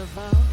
about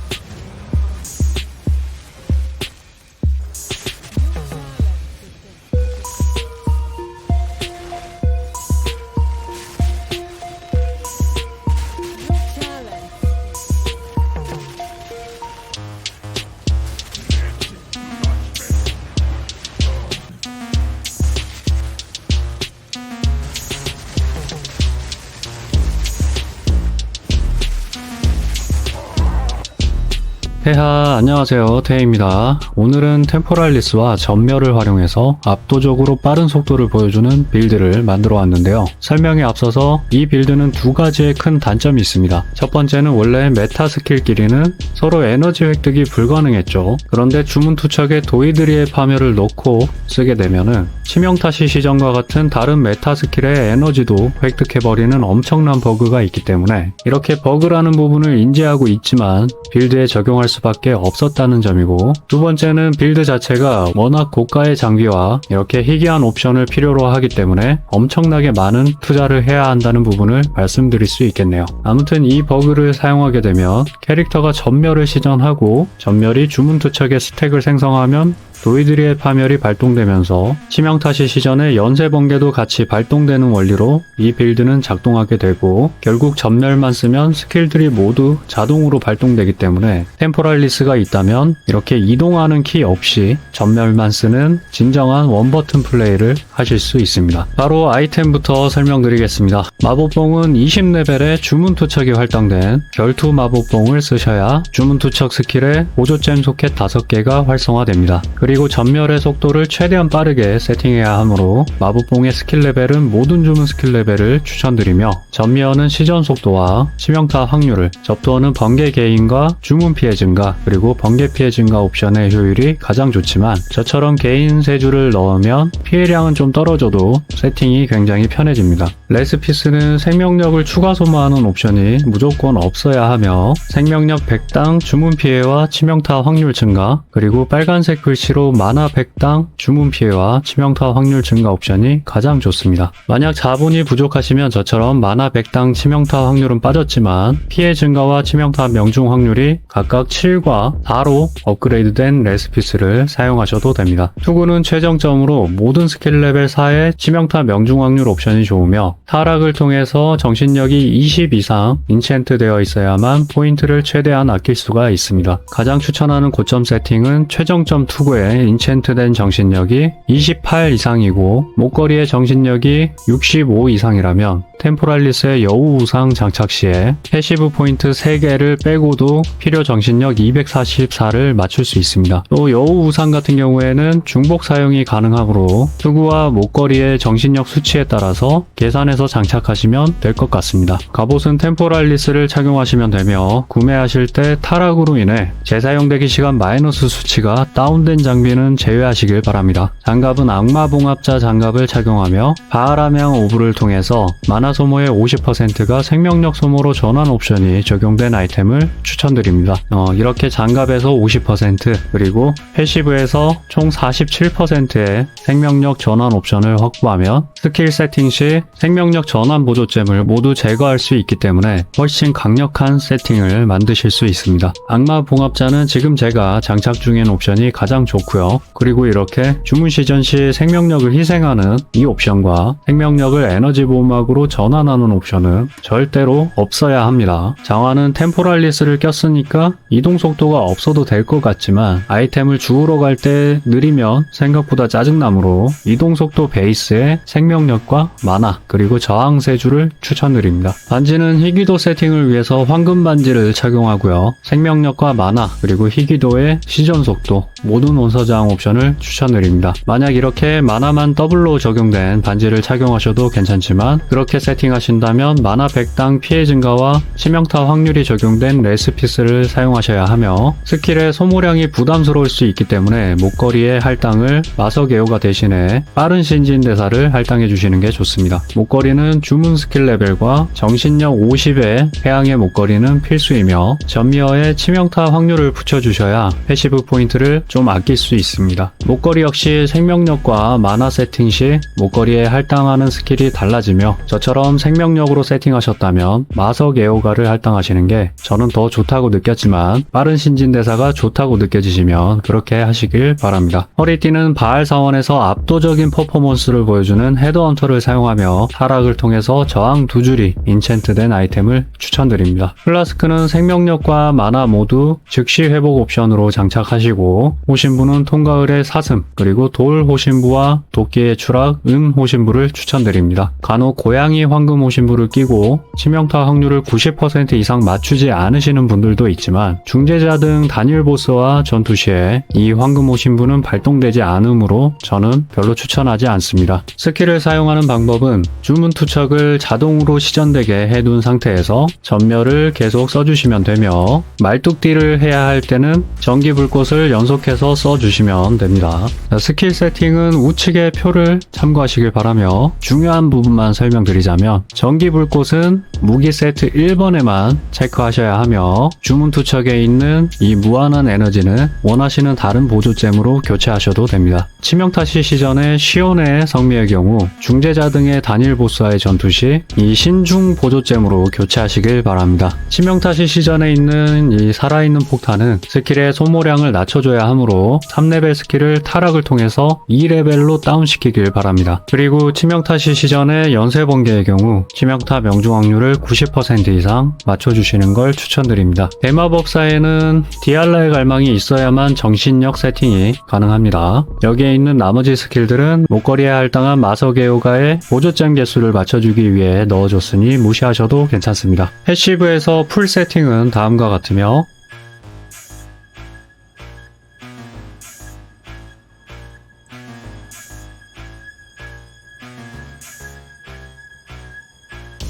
태하 안녕하세요. 태입니다. 오늘은 템포랄리스와 전멸을 활용해서 압도적으로 빠른 속도를 보여주는 빌드를 만들어 왔는데요. 설명에 앞서서 이 빌드는 두 가지의 큰 단점이 있습니다. 첫 번째는 원래 메타 스킬끼리는 서로 에너지 획득이 불가능했죠. 그런데 주문 투척에 도이드리의 파멸을 넣고 쓰게 되면은 치명타시 시전과 같은 다른 메타 스킬의 에너지도 획득해버리는 엄청난 버그가 있기 때문에 이렇게 버그라는 부분을 인지하고 있지만 빌드에 적용할 수 밖에 없었다는 점이고 두 번째는 빌드 자체가 워낙 고가의 장비와 이렇게 희귀한 옵션을 필요로 하기 때문에 엄청나게 많은 투자를 해야 한다는 부분을 말씀드릴 수 있겠네요. 아무튼 이 버그를 사용하게 되면 캐릭터가 전멸을 시전하고 전멸이 주문 투척의 스택을 생성하면 도이드리의 파멸이 발동되면서 치명타시 시전에 연쇄 번개도 같이 발동되는 원리로 이 빌드는 작동하게 되고 결국 전멸만 쓰면 스킬들이 모두 자동으로 발동되기 때문에 템포랄리스가 있다면 이렇게 이동하는 키 없이 전멸만 쓰는 진정한 원버튼 플레이를 하실 수 있습니다. 바로 아이템부터 설명드리겠습니다. 마법봉은 20레벨에 주문 투척이 활성된 결투 마법봉을 쓰셔야 주문 투척 스킬에 보조잼 소켓 5개가 활성화됩니다. 그리고 전멸의 속도를 최대한 빠르게 세팅해야 하므로 마법봉의 스킬 레벨은 모든 주문 스킬 레벨을 추천드리며 전멸은 시전 속도와 치명타 확률을 접토하는 번개 개인과 주문 피해 증가 그리고 번개 피해 증가 옵션의 효율이 가장 좋지만 저처럼 개인 세주를 넣으면 피해량은 좀 떨어져도 세팅이 굉장히 편해집니다. 레스피스는 생명력을 추가 소모하는 옵션이 무조건 없어야 하며 생명력 100당 주문 피해와 치명타 확률 증가 그리고 빨간색 글씨로 만화 100당 주문 피해와 치명타 확률 증가 옵션이 가장 좋습니다. 만약 자본이 부족하시면 저처럼 만화 100당 치명타 확률은 빠졌지만 피해 증가와 치명타 명중 확률이 각각 7과 4로 업그레이드된 레스피스를 사용하셔도 됩니다. 투구는 최정점으로 모든 스킬 레벨 4의 치명타 명중 확률 옵션이 좋으며 타락을 통해서 정신력이 20 이상 인챈트 되어 있어야만 포인트를 최대한 아낄 수가 있습니다. 가장 추천하는 고점 세팅은 최정점 투구 의 인챈트된 정신력이 28 이상이고 목걸이의 정신력이 65 이상이라면 템포랄리스의 여우 우상 장착 시에 패시브 포인트 3개를 빼고도 필요 정신력 244를 맞출 수 있습니다. 또 여우 우상 같은 경우에는 중복 사용이 가능하므로 투구와 목걸이의 정신력 수치에 따라서 계산해서 장착하시면 될 것 같습니다. 갑옷은 템포랄리스를 착용하시면 되며 구매하실 때 타락으로 인해 재사용되기 시간 마이너스 수치가 다운된 장 비는 제외하시길 바랍니다. 장갑은 악마 봉합자 장갑을 착용하며 바하라명 오브를 통해서 만화 소모의 50%가 생명력 소모로 전환 옵션이 적용된 아이템을 추천드립니다. 어, 이렇게 장갑에서 50% 그리고 패시브에서 총 47%의 생명력 전환 옵션을 확보하면 스킬 세팅 시 생명력 전환 보조잼을 모두 제거할 수 있기 때문에 훨씬 강력한 세팅을 만드실 수 있습니다. 악마 봉합자는 지금 제가 장착 중인 옵션이 가장 좋고 요. 그리고 이렇게 주문 시전 시 생명력을 희생하는 이 옵션과 생명력을 에너지 보호막으로 전환하는 옵션은 절대로 없어야 합니다. 장화는 템포랄리스를 꼈으니까 이동 속도가 없어도 될 것 같지만 아이템을 주우러 갈 때 느리면 생각보다 짜증나므로 이동 속도 베이스에 생명력과 만화 그리고 저항 세주를 추천드립니다. 반지는 희귀도 세팅을 위해서 황금 반지를 착용하고요. 생명력과 만화 그리고 희귀도의 시전 속도 모든 원서 저항 옵션을 추천드립니다. 만약 이렇게 만화만 더블로 적용된 반지를 착용하셔도 괜찮지만 그렇게 세팅하신다면 만화 100당 피해 증가와 치명타 확률이 적용된 레스피스를 사용하셔야 하며 스킬의 소모량이 부담스러울 수 있기 때문에 목걸이의 할당을 마석에오가 대신에 빠른 신진 대사를 할당해 주시는 게 좋습니다. 목걸이는 주문 스킬 레벨과 정신력 50의 해양의 목걸이는 필수이며 전미어의 치명타 확률을 붙여주셔야 패시브 포인트를 좀 아낄 수수 있습니다. 목걸이 역시 생명력과 만화 세팅 시 목걸이에 할당하는 스킬이 달라지며 저처럼 생명력으로 세팅하셨다면 마석 애호가를 할당하시는 게 저는 더 좋다고 느꼈지만 빠른 신진대사가 좋다고 느껴지시면 그렇게 하시길 바랍니다. 허리띠는 바알 사원에서 압도적인 퍼포먼스를 보여주는 헤드헌터를 사용하며 타락을 통해서 저항 두 줄이 인챈트된 아이템을 추천드립니다. 플라스크는 생명력과 만화 모두 즉시 회복 옵션으로 장착하시고 호신 부는 통가을의 사슴 그리고 돌 호신부와 도끼의 추락 은 호신부를 추천드립니다. 간혹 고양이 황금 호신부를 끼고 치명타 확률을 90% 이상 맞추지 않으시는 분들도 있지만 중재자 등 단일 보스와 전투 시에 이 황금 호신부는 발동되지 않으므로 저는 별로 추천하지 않습니다. 스킬을 사용하는 방법은 주문 투척을 자동으로 시전되게 해둔 상태에서 전멸을 계속 써주시면 되며 말뚝띠를 해야 할 때는 전기 불꽃을 연속해서 써 주시면 됩니다. 스킬 세팅은 우측의 표를 참고하시길 바라며 중요한 부분만 설명드리자면 전기 불꽃은 무기 세트 1번에만 체크하셔야 하며 주문 투척에 있는 이 무한한 에너지는 원하시는 다른 보조잼으로 교체하셔도 됩니다. 치명타시 시전의 시온의 성미의 경우 중재자 등의 단일 보스와의 전투 시 이 신중 보조잼으로 교체하시길 바랍니다. 치명타시 시전에 있는 이 살아있는 폭탄은 스킬의 소모량을 낮춰줘야 하므로 3레벨 스킬을 타락을 통해서 2레벨로 다운시키길 바랍니다. 그리고 치명타시 시전의 연쇄 번개의 경우 치명타 명중 확률을 90% 이상 맞춰주시는 걸 추천드립니다. 대마법사에는 디알라의 갈망이 있어야만 정신력 세팅이 가능합니다. 여기에 있는 나머지 스킬들은 목걸이에 할당한 마석에오가의 보조잼 개수를 맞춰주기 위해 넣어줬으니 무시하셔도 괜찮습니다. 패시브에서 풀 세팅은 다음과 같으며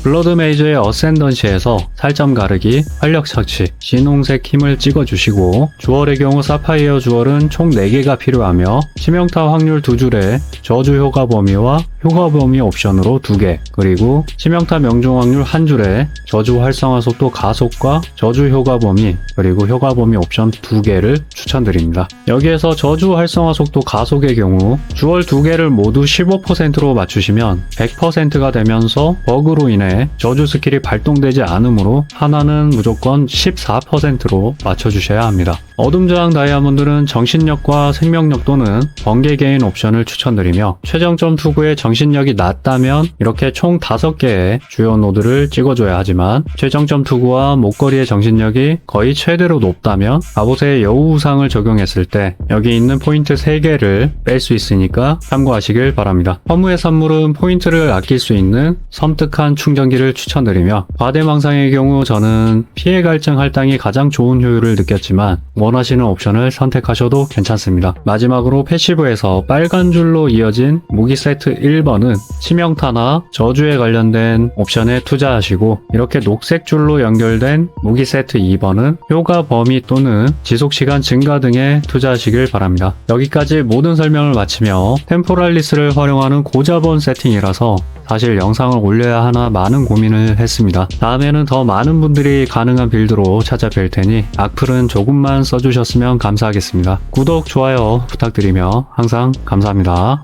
블러드 메이저의 어센던시에서 살점 가르기, 활력 착취, 진홍색 힘을 찍어주시고 주얼의 경우 사파이어 주얼은 총 4개가 필요하며 치명타 확률 2줄에 저주 효과 범위와 효과 범위 옵션으로 2개 그리고 치명타 명중 확률 1줄에 저주 활성화 속도 가속과 저주 효과 범위 그리고 효과 범위 옵션 2개를 추천드립니다. 여기에서 저주 활성화 속도 가속의 경우 주얼 2개를 모두 15%로 맞추시면 100%가 되면서 버그로 인해 저주 스킬이 발동되지 않으므로 하나는 무조건 14%로 맞춰주셔야 합니다. 어둠 저항 다이아몬드는 정신력과 생명력 또는 번개 개인 옵션을 추천드리며 최정점 투구의 정신력이 낮다면 이렇게 총 5개의 주요 노드를 찍어줘야 하지만 최정점 투구와 목걸이의 정신력이 거의 최대로 높다면 갑옷의 여우 우상을 적용했을 때 여기 있는 포인트 3개를 뺄 수 있으니까 참고하시길 바랍니다. 허무의 선물은 포인트를 아낄 수 있는 섬뜩한 충전 기를 추천드리며 과대망상의 경우 저는 피해 갈증 할당이 가장 좋은 효율을 느꼈지만 원하시는 옵션을 선택하셔도 괜찮습니다. 마지막으로 패시브에서 빨간 줄로 이어진 무기 세트 1번은 치명타나 저주에 관련된 옵션에 투자하시고 이렇게 녹색 줄로 연결된 무기 세트 2번은 효과 범위 또는 지속시간 증가 등에 투자하시길 바랍니다. 여기까지 모든 설명을 마치며 템포랄리스를 활용하는 고자본 세팅이라서 사실 영상을 올려야 하나 많은 고민을 했습니다. 다음에는 더 많은 분들이 가능한 빌드로 찾아뵐 테니 악플은 조금만 써주셨으면 감사하겠습니다. 구독, 좋아요 부탁드리며 항상 감사합니다.